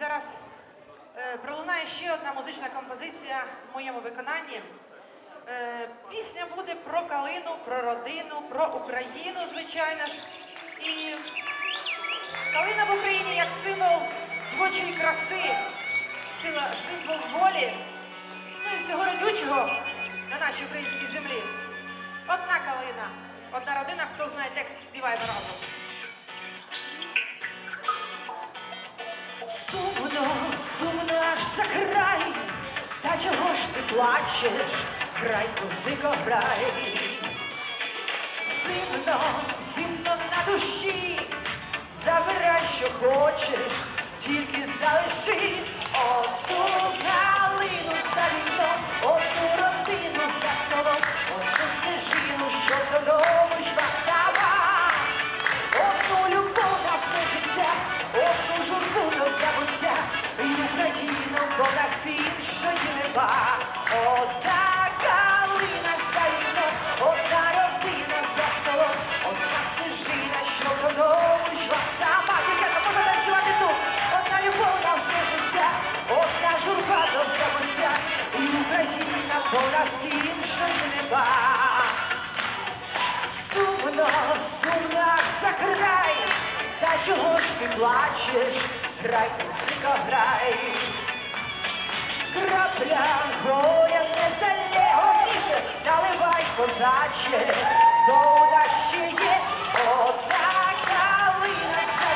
зараз е, пролунає ще одна музична композиція в моєму виконанні. Е, пісня буде про калину, про родину, про Україну, звичайно ж. І калина в Україні як символ дівочої краси, символ волі, ну і всього родючого на нашій українській землі. Одна калина, одна родина, хто знає текст, співаємо разом. Сумно аж за край, та чого ж ти плачеш, край музико грай. Зимно, зимно на душі, забирай, що хочеш, тільки залиши Україна нас іншої нема. Сумно, сумно аж край, та чого ж ти плачеш, край музика грай. Крапля горя не залє. Голосніше, наливай козаче, бо у нас ще є одна калина за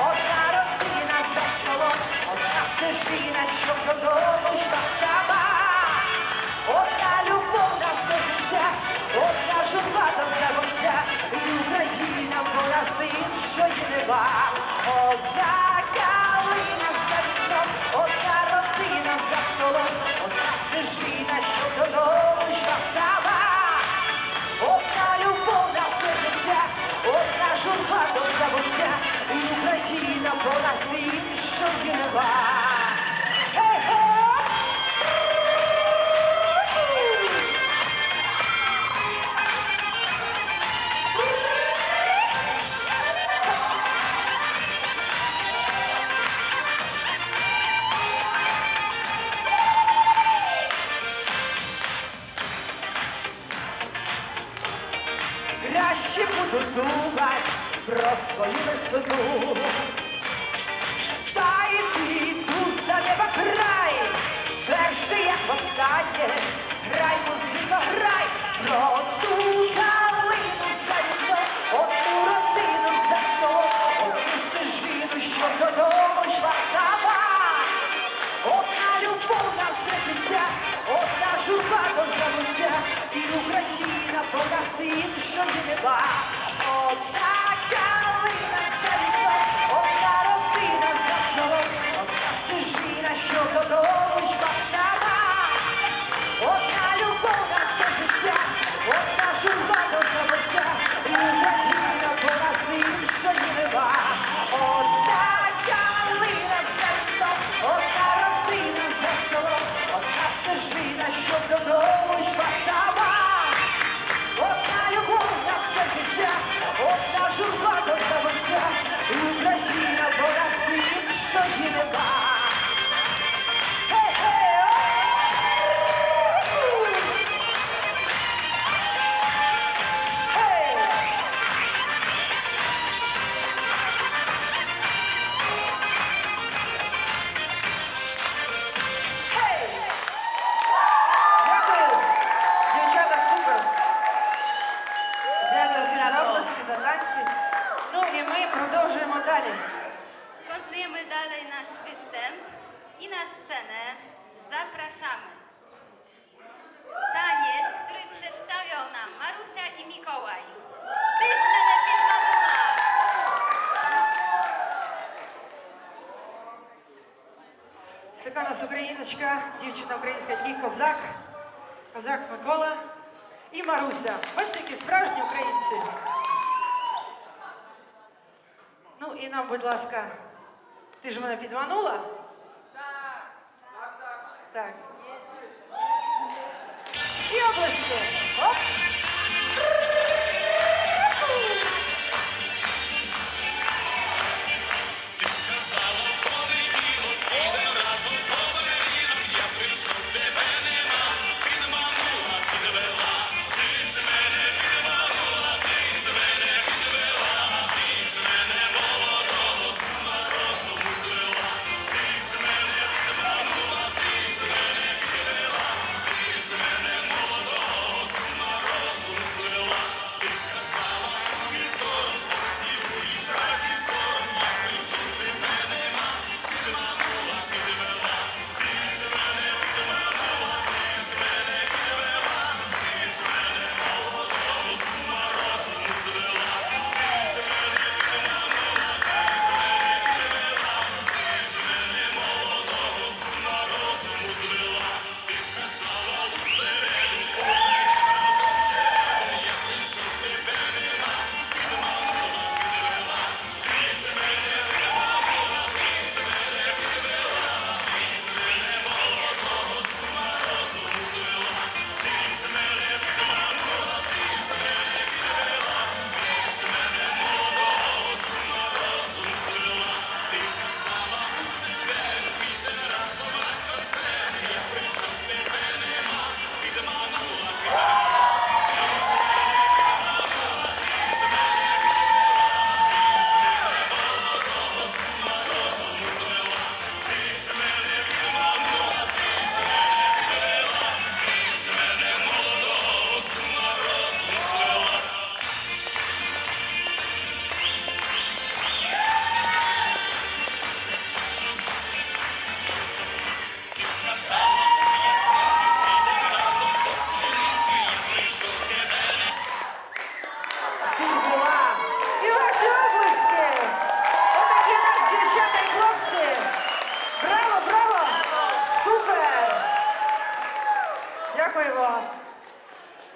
одна родина за столом, одна стежина, що додому свою висоту. Та й піду за неба край, перше як востаннє, грай, музико, грай, про ту калину за вікном, одну родину за столом, одну стежину, що додому йшла сама. Одна любов на все життя, одна журба до забуття, і Україна з іншої нема. Одна продовжуємо далі. Kontynuujemy dalej nasz występ i na scenę zapraszamy taniec, który przedstawią nam Marusia i Mikołaj. Tyś мене підманула! Ось така у нас україночка, дівчина українська, такий козак, козак Микола і Маруся. Бачите, які справжні українці. І нам, будь ласка, ти ж мене підманула? Так. Так. І області. Оп.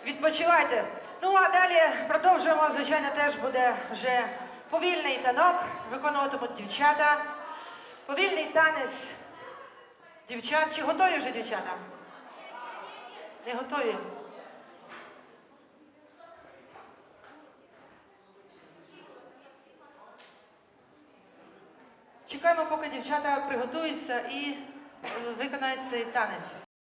Відпочивайте. Ну а далі продовжуємо. Звичайно, теж буде вже повільний танок. Виконуватимуть дівчата. Повільний танець. Дівчат. Чи готові вже дівчата? Не готові? Чекаємо, поки дівчата приготуються і е, виконають цей танець.